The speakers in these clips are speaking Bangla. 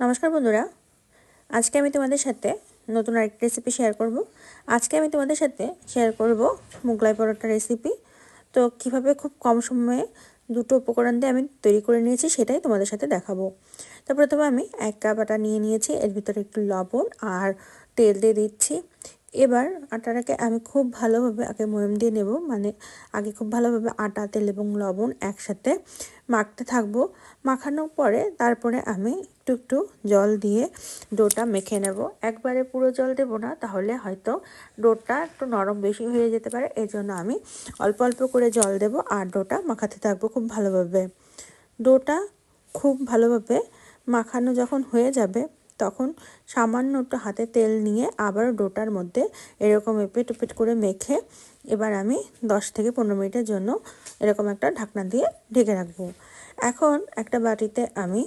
নমস্কার বন্ধুরা। আজকে আমি তোমাদের সাথে নতুন আরেকটা রেসিপি শেয়ার করব। আজকে আমি তোমাদের সাথে শেয়ার করব মুগলাই পরোটা রেসিপি তো কীভাবে খুব কম সময়ে দুটো উপকরণ দিয়ে আমি তৈরি করে নিয়েছি সেটাই তোমাদের সাথে দেখাবো। তো প্রথমে আমি এক কাপ আটা নিয়ে নিয়েছি, এর ভিতরে একটু লবণ আর তেল দিয়ে দিচ্ছি। এবার আটাটাকে আমি খুব ভালোভাবে আগে ময়ম দিয়ে নেব মানে আগে খুব ভালোভাবে আটা, তেল এবং লবণ একসাথে মাখতে থাকব। মাখানোর পরে তারপরে আমি একটু একটু জল দিয়ে ডোটা মেখে নেব। একবারে পুরো জল দেব না, তাহলে হয়তো ডোটা একটু নরম বেশি হয়ে যেতে পারে। এই জন্য আমি অল্প অল্প করে জল দেব আর ডোটা মাখাতে থাকব খুব ভালোভাবে। ডোটা খুব ভালোভাবে মাখানো যখন হয়ে যাবে, তখন সামান্য একটু হাতে তেল নিয়ে আবার ডোটার মধ্যে এরকম এপিট, ওপিট করে মেখে এবার আমি দশ থেকে পনেরো মিনিটের জন্য এরকম একটা ঢাকনা দিয়ে ঢেকে রাখব। এখন একটা বাটিতে আমি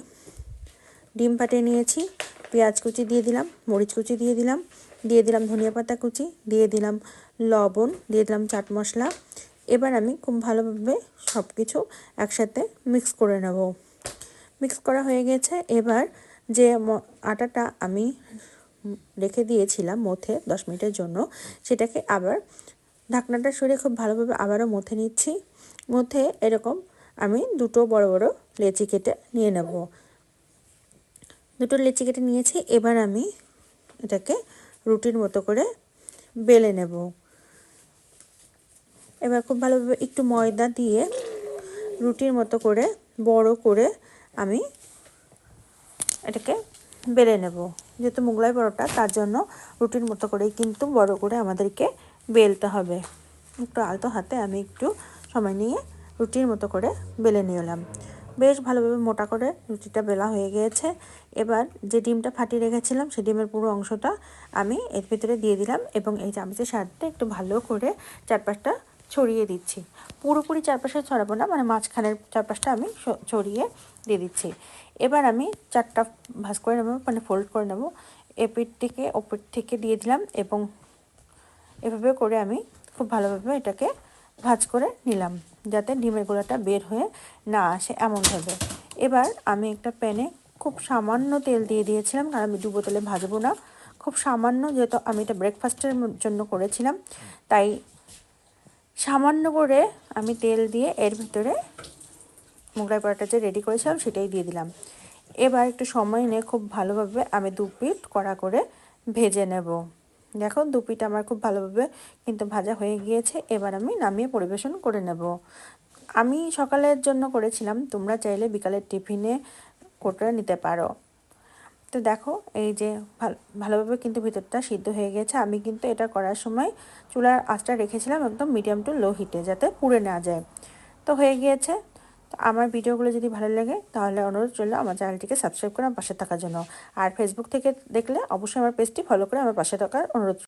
ডিম ফাটিয়ে নিয়েছি, পেঁয়াজ কুচি দিয়ে দিলাম, মরিচ কুচি দিয়ে দিলাম দিয়ে দিলাম ধনিয়া পাতা কুচি, দিয়ে দিলাম লবণ, দিয়ে দিলাম চাট মশলা। এবার আমি খুব ভালোভাবে সব কিছু একসাথে মিক্স করে নেব। মিক্স করা হয়ে গেছে, এবার যে আটাটা আমি রেখে দিয়েছিলাম মথে দশ মিনিটের জন্য, সেটাকে আবার ঢাকনাটা সরিয়ে খুব ভালোভাবে আবারও মথে নিচ্ছি। মথে এরকম আমি দুটো বড় বড় লেচি কেটে নিয়ে নেব। দুটো লেচি কেটে নিয়েছি, এবার আমি এটাকে রুটির মতো করে বেলে নেব। এবার খুব ভালোভাবে একটু ময়দা দিয়ে রুটির মতো করে, বড় করে আমি এটাকে বেলে নেব। যেহেতু মোগলাই পরোটা, তার জন্য রুটির মতো করেই কিন্তু বড় করে আমাদেরকে বেলতে হবে। একটু আলতো হাতে আমি একটু সময় নিয়ে রুটির মতো করে বেলে নিলাম। বেশ ভালোভাবে মোটা করে রুটিটা বেলা হয়ে গিয়েছে। এবার যে ডিমটা ফাটিয়ে রেখেছিলাম সেই ডিমের পুরো অংশটা আমি এর ভিতরে দিয়ে দিলাম এবং এই চামচের সাহায্যে একটু ভালো করে চারপাশটা ছড়িয়ে দিচ্ছি। পুরোপুরি চারপাশে ছড়াবো না মানে মাঝখানের চারপাশটা আমি ছড়িয়ে দিয়ে দিচ্ছি। এবার আমি চারটা ভাজ করে নেব মানে ফোল্ড করে নেব। এপিট থেকে ওপিট থেকে দিয়ে দিলাম এবং এভাবে করে আমি খুব ভালোভাবে এটাকে ভাজ করে নিলাম। যাতে ডিমের গোলাটা বের হয়ে না আসে এমনভাবে। এবার আমি একটা প্যানে খুব সামান্য তেল দিয়ে দিয়েছিলাম, কারণ আমি ডুবো তেলে ভাজবো না। খুব সামান্য যেহেতু আমি এটা ব্রেকফাস্টের জন্য করেছিলাম, তাই সামান্য করে আমি তেল দিয়ে এর ভিতরে মোগলাই পরোটা যে রেডি করেছিলাম সেটাই দিয়ে দিলাম। এবার একটু সময় নিয়ে খুব ভালোভাবে আমি দু পিট কড়া করে ভেজে নেব। দেখো দু পিঠ আমার খুব ভালোভাবে কিন্তু ভাজা হয়ে গিয়েছে, এবার আমি নামিয়ে পরিবেশন করে নেব। আমি সকালের জন্য করেছিলাম, তোমরা চাইলে বিকালের টিফিনে করে নিতে পারো। তো দেখো, এই যে ভালো, ভালোভাবে কিন্তু ভিতরটা সিদ্ধ হয়ে গেছে। আমি কিন্তু এটা করার সময় চুলার আঁচটা রেখেছিলাম একদম মিডিয়াম টু লো হিটে যাতে পুড়ে না যায়। তো হয়ে গিয়েছে আমার ভিডিওগুলো যদি ভালো লাগে, তাহলে অনুরোধ চললে আমার চ্যানেলটিকে সাবস্ক্রাইব করে আমার পাশে থাকার জন্য। আর ফেসবুক থেকে দেখলে অবশ্যই আমার পেজটি ফলো করে আমার পাশে থাকার অনুরোধ